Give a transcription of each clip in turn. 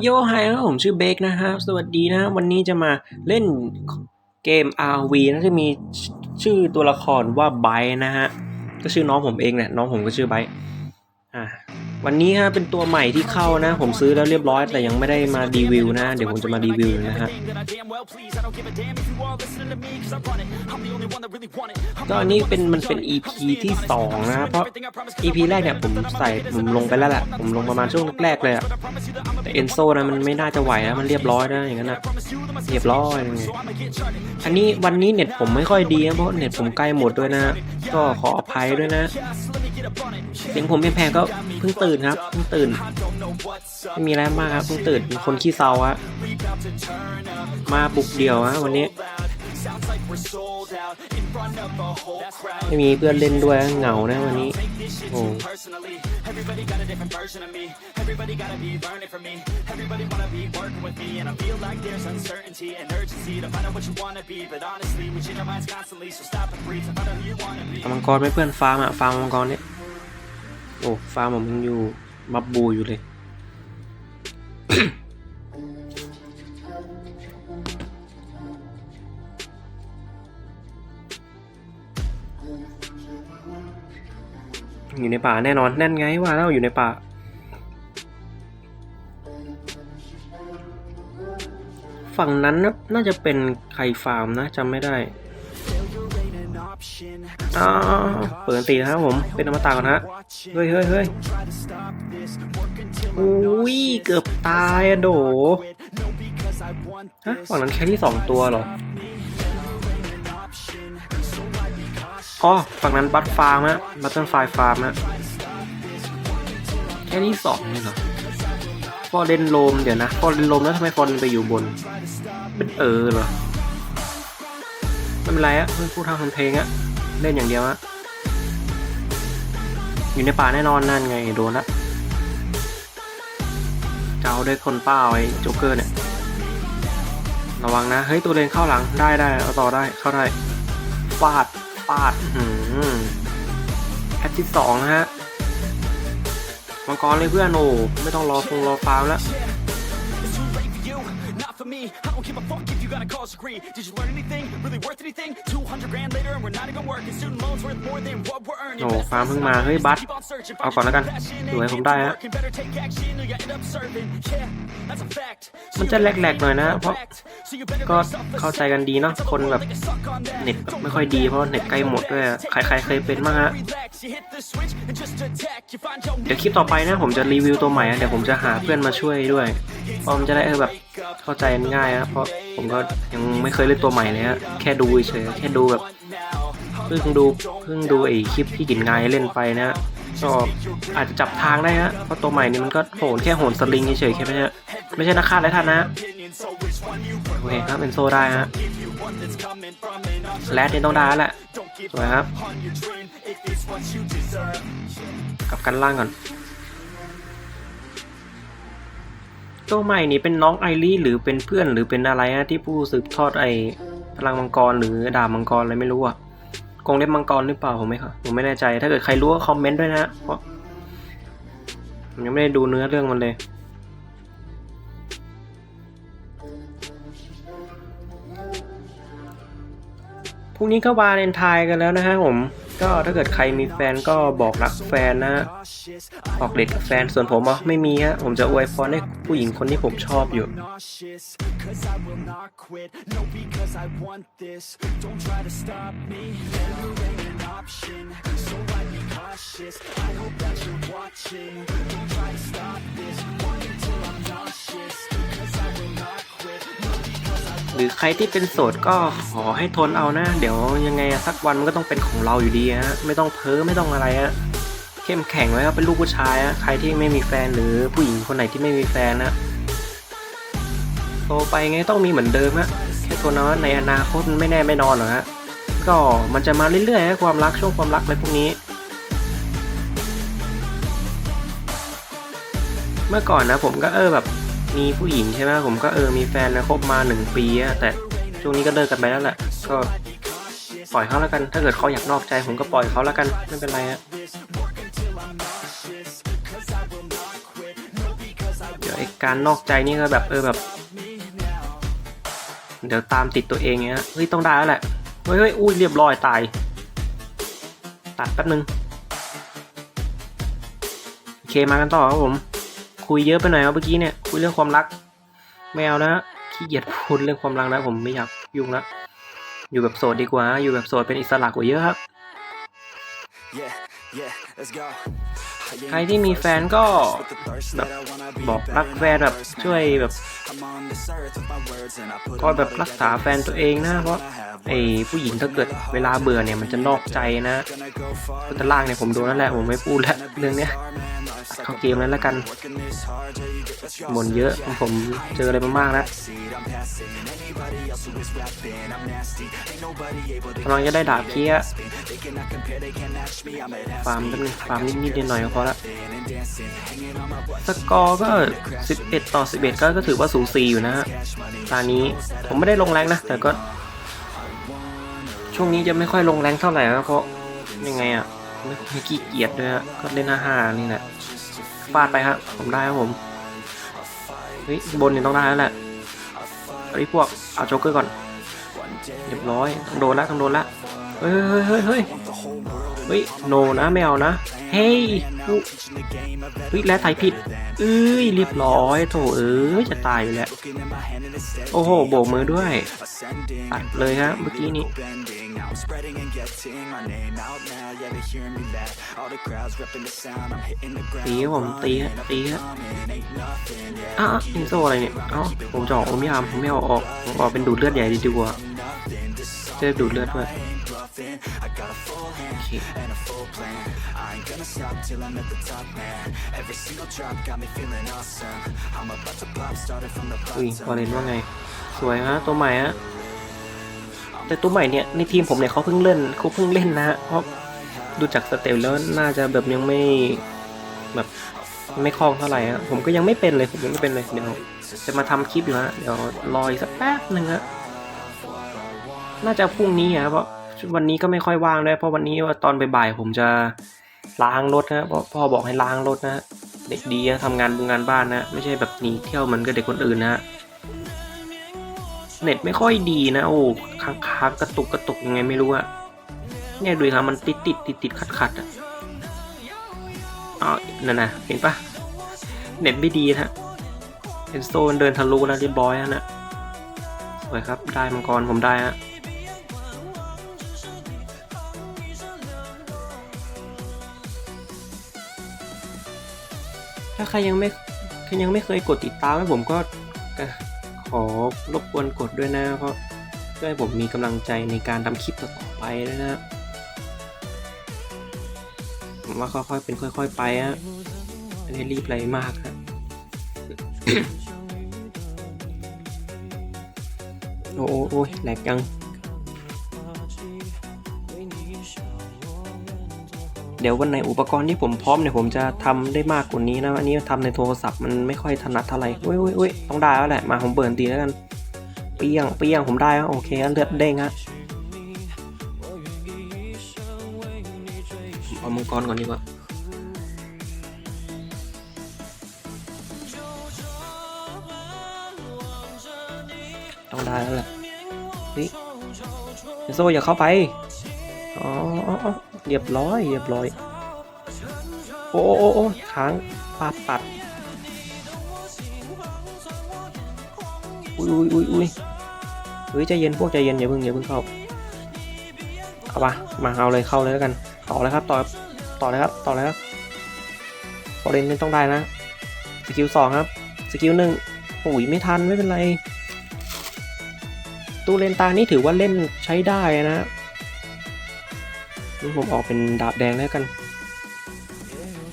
โยไฮครับผมชื่อเบคนะครับสวัสดีนะ วันนี้จะมาเล่นเกม RV นะจะมีชื่อตัวละครว่าไบนะฮะก็ชื่อน้องผมเองแหละน้องผมก็ชื่อไบอ่า วันนี้ฮะเป็นตัวใหม่ที่เข้านะ ผมซื้อแล้วเรียบร้อยแต่ยังไม่ได้มารีวิวนะ เดี๋ยวผมจะมารีวิวนะฮะก็อันนี้เป็นมันเป็น EP ที่สองนะเพราะ EP แรกเนี่ยผมใส่ผมลงไปแล้วแหละผมลงประมาณช่วงแรกๆเลยอะแต่เอนโซนะมันไม่น่าจะไหวนะมันเรียบร้อยนะอย่างนั้นนะเรียบร้อยเลยอันนี้วันนี้เน็ตผมไม่ค่อยดีนะเพราะเน็ตผมใกล้หมดด้วยนะ ก็ขออภัยด้วยนะเสียงผมแพงๆก็เพิ่งตื่นครับเพิ่งตื่นไม่มีอะไรมากครับเพิ่งตื่นเป็นคนขี้เซาอะมาบุกเดี่ยวอะวันนี้ ไม่มีเพื่อนเล่นด้วยเหงานะวันนี้โอ้ Everybody got a different version of me. Everybody gotta be learning from me. Everybody wanna be working with me, and I feel like there's uncertainty and urgency to find out what you wanna be. But honestly, we change our minds constantly, so stop and breathe to find out who you wanna be. เอามังกรไหม่เพื่อนฟาร์มอะฟาร์มมังกรเนี่ย โอ้ฟาร์มผมยังอยู่บับบูอยู่เลย อยู่ในป่าแน่นอนแน่นไงว่าแล้วอยู่ในป่าฝั่งนั้นน่ะน่าจะเป็นไข่ฟาร์มนะจำไม่ได้ option. อ้าวเปิดอันตีนะครับผม เป็นอมตะก่อนฮะ เฮ้ยเฮ้ยเฮ้ยอุ้ย เกือบตายอะโด ฮะ ฝั่งนั้นแค่ที่สองตัวเหรอ อ๋อ ฝั่งนั้นบัตฟาร์มฮะ บัตเทิลไฟฟาร์มฮะ แค่ที่สองนี่เหรอฟอร์เรนโลมเดี๋ยวนะ ฟอร์เรนโลมแล้วทำไมฟอร์เรนไปอยู่บน เป็นเออเหรอ ไม่เป็นไรอะเพื่อนผู้ทำทำเพลงอะ เล่นอย่างเดียวอะอยู่ในป่าแน่นอนนั่นไงโดนละเจ้าด้วยคนเป้าไอ้โจ๊กเกอร์เนี่ย ระวังนะ เฮ้ย ตัวเลนเข้าหลังได้ได้เอาต่อได้เข้าได้ฟาดฟาดหืมแอดที่สองนะฮะมังกรเลยเพื่อนโอ้ไม่ต้องรอฟงรอฟาร์มแล้ว It's too late for you, not for me. I don't give a fuck if you got a college degree. Did you learn anything? Really worth anything? 200 grand later and we're not even working. Student loans worth more than what we're earning. โอ้ฟาร์มเพิ่งมาเฮ้ยบัส Keep on searching, เอาก่อนแล้วกัน passion ดูให้ and ผม keep ได้ฮะ working. Better take action or you end up serving. Yeah, that's a fact. So มัน you จะ better แหลกๆหน่อยนะ เพราะ So you better ก็ brace up for เข้าใจกันดีเนาะคนแบบ suck on that. เน็ตแบบไม่ค่อยดีเพราะเน็ตใกล้หมดด้วยอะใครๆเคยเป็นบ้างฮะ Relax, you hit the switch and just attack. You find your เดี๋ยวคลิปต่อไปนะผมจะรีวิวตัวใหม่อะเดี๋ยวผมจะหาเพื่อนมาช่วยด้วยเพราะมันจะได้เออแบบ เข้าใจง่ายนะเพราะผมก็ยังไม่เคยเล่นตัวใหม่เลยฮะแค่ดูเฉยแค่ดูแบบเพิ่งดูเพิ่งดูไอ้คลิปที่กินงายเล่นไปนะก็อาจจะจับทางได้ฮะเพราะตัวใหม่นี่มันก็โหนแค่โหนสลิงเฉยๆแค่ไม่ใช่ไม่ใช่นักฆ่าไรทันนะโอเคครับเป็นโซได้ฮะแรดนี่ต้องได้แหละสวยครับกลับกันล่างก่อน ตัวใหม่นี่เป็นน้องไอรีหรือเป็นเพื่อนหรือเป็นอะไรฮะที่ผู้สืบทอดไอพลังมังกรหรือดาบมังกรอะไรไม่รู้อะกรงเล็บมังกรหรือเปล่าผมไม่ครับผมไม่แน่ใจ ถ้าเกิดใครรู้ก็คอมเมนต์ด้วยนะเพราะผมยังไม่ได้ดูเนื้อเรื่องมันเลยพรุ่งนี้ก็วาเลนไทน์กันแล้วนะฮะผม ก็ถ้าเกิดใครมีแฟนก็บอกรักแฟนนะออกเดทกับแฟนส่วนผมอะไม่มีฮะผมจะอวยพรให้ผู้หญิงคนที่ผมชอบอยู่ cause I will not quit. หรือใครที่เป็นโสดก็ขอให้ทนเอานะ เดี๋ยวยังไงสักวันมันก็ต้องเป็นของเราอยู่ดีฮะไม่ต้องเพ้อไม่ต้องอะไรฮะเข้มแข็งไว้ครับเป็นลูกผู้ชายฮะใครที่ไม่มีแฟนหรือผู้หญิงคนไหนที่ไม่มีแฟนนะโตไปไงต้องมีเหมือนเดิมฮะแค่ตัวน้อยในอนาคตมันไม่แน่ไม่นอนหรอกฮะก็มันจะมาเรื่อยๆฮะความรักช่วงความรักอะไรพวกนี้เมื่อก่อนนะผมก็เออแบบ มีผู้หญิงใช่ไหมผมก็เออมีแฟนนะคบมาหนึ่งปีอะแต่ช่วงนี้ก็เลิกกันไปแล้วแหละก็ปล่อยเขาแล้วกัน ถ้าเกิดเขาอยากนอกใจผมก็ปล่อยเขาแล้วกันไม่เป็นไรฮะเดี๋ยวไอ้การนอกใจนี่ก็แบบเออแบบ เดี๋ยวตามติดตัวเองเงี้ยเฮ้ยต้องได้แล้วแหละเฮ้ยเฮ้ยอุ้ยเรียบร้อยตาย ตัดแป๊บนึงโอเคมากันต่อครับผม คุยเยอะไปหน่อยเมื่อกี้เนี่ยคุยเรื่องความรักไม่เอานะขี้เกียจพูดเรื่องความรักนะผมไม่อยากยุ่งละอยู่แบบโสดดีกว่า อยู่แบบโสดเป็นอิสระกว่าเยอะครับ ใครที่มีแฟนก็แบบบอกรักแฟนแบบช่วยแบบก็แบบรักษาแฟนตัวเองนะเพราะไอผู้หญิงถ้าเกิดเวลาเบื่อเนี่ยมันจะนอกใจนะพุทธล่างเนี่ยผมโดนนั่นแหละผมไม่พูดแล้วเรื่องเนี้ย เข้าเกมนั้นแล้วกันบ่นเยอะผมเจออะไรมามากแล้วกำลังจะได้ดาบเคี้ยฟาร์มนิดนึงฟาร์มนิดๆหน่อยๆพอละสกอร์ก็ 11 ต่อ 11 ก็ก็ถือว่าสูสีอยู่นะฮะตอนนี้ผมไม่ได้ลงแรงนะ แต่ก็ ช่วงนี้จะไม่ค่อยลงแรงเท่าไหร่นะเพราะยังไงอะ ไม่ไม่ขี้เกียจด้วยฮะก็เล่นห้ารนี่แหละฟาดไปครับผมได้ครับผมเฮ้ยบนนี่ต้องได้แล้วแหละเฮ้ยพวกเอาโจ๊กเกอร์ก่อนเรียบร้อยต้องโดนละต้องโดนละเฮ้ยเฮ้ยเฮ้ยเฮ้ยเฮ้ยโนนะไม่เอานะ เฮ้ยอุ๊เฮ้ยแล้วไทยผิดเอ้ยเรียบร้อย โถเอ้ยจะตายอยู่แล้ว โอ้โห โบกมือด้วยตัดเลยฮะเมื่อกี้นี้ ตีผมตีฮะตีฮะอ้าวอินโซอะไรเนี่ย เอ้าผมจะออกผมไม่เอาผมไม่เอาออกออกเป็นดูดเลือดใหญ่ดีกว่าจะได้ดูดเลือดด้วย โอเคอุ้ยพอเล่นว่าไง สวยฮะ ตัวใหม่ฮะ แต่ตัวใหม่เนี่ยในทีมผมเนี่ยเขาเพิ่งเล่นเขาเพิ่งเล่นนะฮะเพราะดูจากสเตลแล้วน่าจะแบบยังไม่แบบไม่คล่องเท่าไหร่อะผมก็ยังไม่เป็นเลยผมยังไม่เป็นเลยเดี๋ยวจะมาทำคลิปอยู่ฮะเดี๋ยวรออีกสักแป๊บหนึ่งฮะน่าจะพรุ่งนี้อะเพราะ วันนี้ก็ไม่ค่อยว่างด้วยเพราะวันนี้ว่าตอนบ่ายๆผมจะล้างรถนะเพราะพ่อบอกให้ล้างรถนะเด็กดีนะทำงานบุงงานบ้านนะไม่ใช่แบบหนีเที่ยวเหมือนกับเด็กคนอื่นนะเน็ตไม่ค่อยดีนะโอ้ค้างๆกระตุกกระตุกยังไงไม่รู้อะเนี่ยดูครับมันติดติดติดติดขัดขัดอะอ๋อนั่นนะเห็นปะเน็ตไม่ดีนะเอ็นโซนเดินทะลุแล้วเรียบร้อยแล้วนะสวยครับได้มังกรผมได้ฮะ ถ้าใครยังไม่ใครยังไม่เคยกดติดตามให้ผมก็ขอรบกวนกดด้วยนะ เพราะเพื่อให้ผมมีกำลังใจในการทำคลิปต่อไปด้วยนะผมว่าค่อยๆเป็นค่อย ๆ ไปฮะไม่ได้รีบอะไรมากฮะโอ้โอ้แหลกยัง เดี๋ยววันไหนอุปกรณ์ที่ผมพร้อมเนี่ยผมจะทำได้มากกว่านี้นะ อันนี้ทำในโทรศัพท์มันไม่ค่อยถนัดเท่าไหร่อุ้ยอุ้ยอุ้ยต้องได้แล้วแหละ มาผมเบิร์นตีแล้วกันเปี้ยงเปี้ยงผมได้แล้วโอเคเลือดเด้งฮะผมเอามังกรก่อนดีกว่าต้องได้แล้วแหละเฮ้ยเอโซอย่าเข้าไป อ๋ออ๋ออ๋อเรียบร้อย เรียบร้อย โอ้โอ้โอ้โอ้างปาดปัด อุ้ยอุ้ยอุ้ยอุ้ยเฮ้ยใจเย็นพวกใจเย็นอย่าเพิ่งอย่าเพิ่งเข้า เอาปะมาเอาเลยเข้าเลยแล้วกัน ต่อเลยครับต่อต่อเลยครับต่อเลยครับพอเล่นไม่ต้องได้นะ สกิลสองครับ สกิลหนึ่งโอ้ยไม่ทันไม่เป็นไร ตูเลนตานี่ถือว่าเล่นใช้ได้นะ นี่ผมออกเป็นดาบแดงแล้วกัน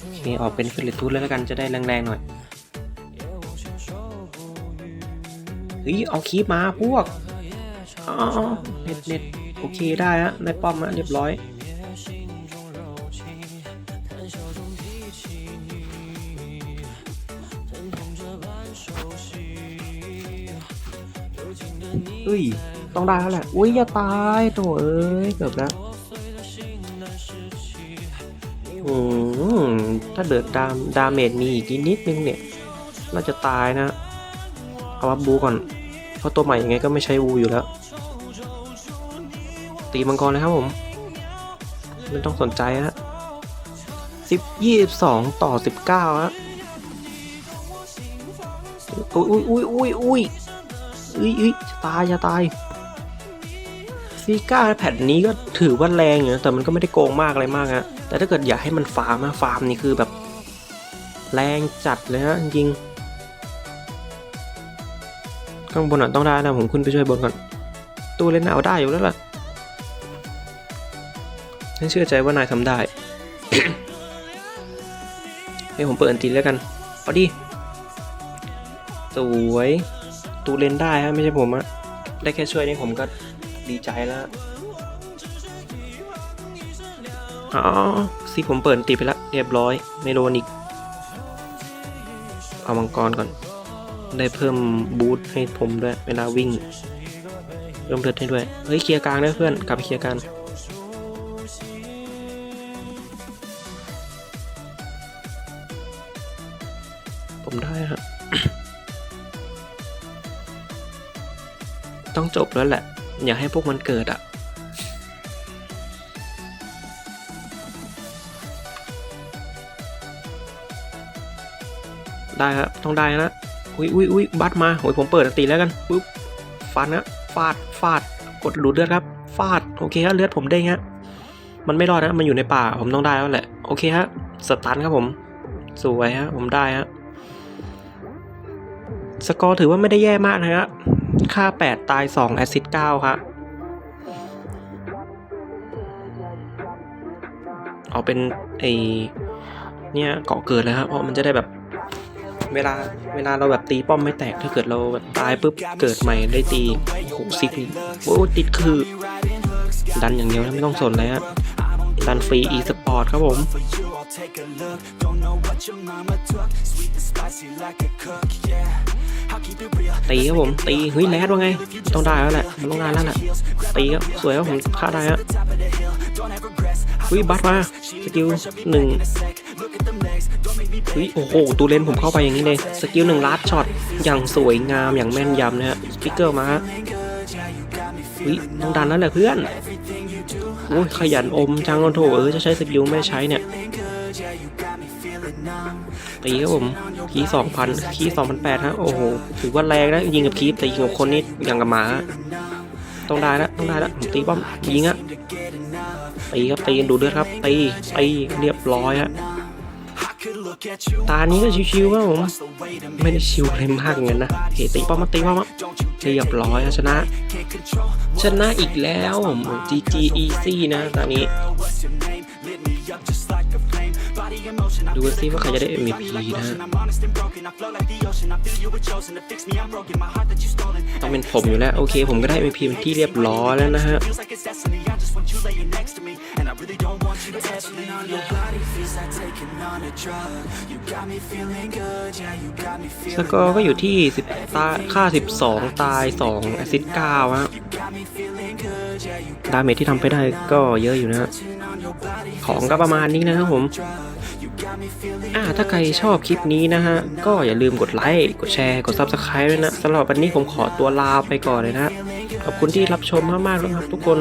โอเคออกเป็นฟิลิทูดแล้วกันจะได้แรงๆหน่อยเฮ้ยเอาคีบมาพวกอ๋อเน็ตเน็ตโอเคได้ฮะได้ป้อมฮะเรียบร้อยเอ้ย ต้องได้แล้วแหละ อุ้ยอย่าตายโถเอ้ย เกือบแล้ว อืมถ้าเดือดดามดาเมจมีอีกนิดนึงเนี่ย น่าจะตายนะ เอาวับบูก่อน เพราะตัวใหม่ยังไงก็ไม่ใช้วูอยู่แล้ว ตีมังกรเลยครับผม ไม่ต้องสนใจฮะสิบยี่สิบสองต่อสิบเก้าฮะอุ้ยอุ้ยอุ้ยอุ้ยอุ้ยอุ้ยอุ้ยจะตายจะตาย ซีก้าแผ่นนี้ก็ถือว่าแรงอยู่นะแต่มันก็ไม่ได้โกงมากอะไรมากฮะแต่ถ้าเกิดอยากให้มันฟาร์มนะฟาร์มนี่คือแบบ แรงจัดเลยฮะจริงข้างบนอะต้องได้นะผมขึ้นไปช่วยบนก่อนตู้เล่นเอาได้อยู่แล้วล่ะฉันเชื่อใจว่านายทำได้ให้ผมเปิดอันตีแล้วกันเอาดิสวยตูเล่นได้ฮะไม่ใช่ผมอะได้แค่ช่วยนี่ผมก็ ดีใจแล้ว อ๋อสิผมเปิดตีไปแล้วเรียบร้อย ไม่โดนอีก เอามังกรก่อน ได้เพิ่มบูทให้ผมด้วย เวลาวิ่งเพิ่มเลือดให้ด้วย เฮ้ยเคลียร์กลางด้วยเพื่อน กลับไปเคลียร์กลางผมได้ฮะต้องจบแล้วแหละ อย่าให้พวกมันเกิดอะได้ครับต้องได้นะอุ้ยอุ้ยอุ้ยบัตมาโอ้ยผมเปิดตีแล้วกันปุ๊บฟันนะฟาดฟาดกดดูดเลือดครับฟาดโอเคครับเลือดผมได้ฮะมันไม่รอดนะมันอยู่ในป่าผมต้องได้แล้วแหละโอเคฮะสตันครับผม สวยฮะผมได้ฮะสกอร์ถือว่าไม่ได้แย่มากนะครับ ค่า 8 ตาย 2 แอสซิสต์9ครับเอาเป็นไอเนี่ยเกาะเกิดเลยครับเพราะมันจะได้แบบเวลาเวลาเราแบบตีป้อมไม่แตกถ้าเกิดเราแบบตายปุ๊บเกิดใหม่ได้ตีโหซิกนี่โอ้ติดคือ ดันอย่างเดียวไม่ต้องสนเลยฮะดันฟรี e สปอร์ตครับผม take a look. Don't know what your mama took. Sweet and spicy like a cook, yeah. ตีครับผมตีเฮ้ยแรดว่าไง ต้องได้แล้วแหละมันต้องได้แล้วแหละตีครับสวยครับผมฆ่าได้ฮะ Top of the hill, don't have regrets. เฮ้ยบัตมาสกิลหนึ่งเฮ้ยโอ้โหตูเลนผมเข้าไปอย่างนี้เลยสกิลหนึ่งลัดช็อตอย่างสวยงามอย่างแม่นยำนะฮะสปิเกอร์มาฮะเฮ้ยต้องดันแล้วแหละเพื่อนโอ้ยขยันอมจังโอโถเออจะใช้สกิลไม่ใช้เนี่ย ตีครับผมคีสองพันคีสองพันแปดฮะโอ้โหถือว่าแรงนะยิงกับคีแต่ยิงกับคนนี่อย่างกับหมาต้องได้ล้วต้องได้ล้วผมตีป้อมยิงอะตีครับตีดูเลือดครับตีตีเรียบร้อยฮะตานี้ก็ชิวๆครับผมไม่ได้ชิวอะไรมากเงี้ยนะเฮตีป้อมมาตีป้อมมาเรียบร้อยชนะ ชนะอีกแล้วผม GG easy นะตอนนี้ ดูกันซิว่าใครจะได้ MVP นะฮะต้องเป็นผมอยู่แล้ว โอเค ผมก็ได้ MVP เป็นที่เรียบร้อยแล้วนะฮะสกอร์ก็อยู่ที่10ตาค่า 12 ตาย 2 แอซิสต์9ฮะดาเมจที่ทำไปได้ก็เยอะอยู่นะฮะของก็ประมาณนี้นะครับผม อ่าถ้าใครชอบคลิปนี้นะฮะ ก็อย่าลืมกดไลค์ กดแชร์ กด Subscribe ด้วยนะสำหรับวันนี้ผมขอตัวลาไปก่อนเลยนะ ขอบคุณที่รับชมมากๆนะครับทุกคน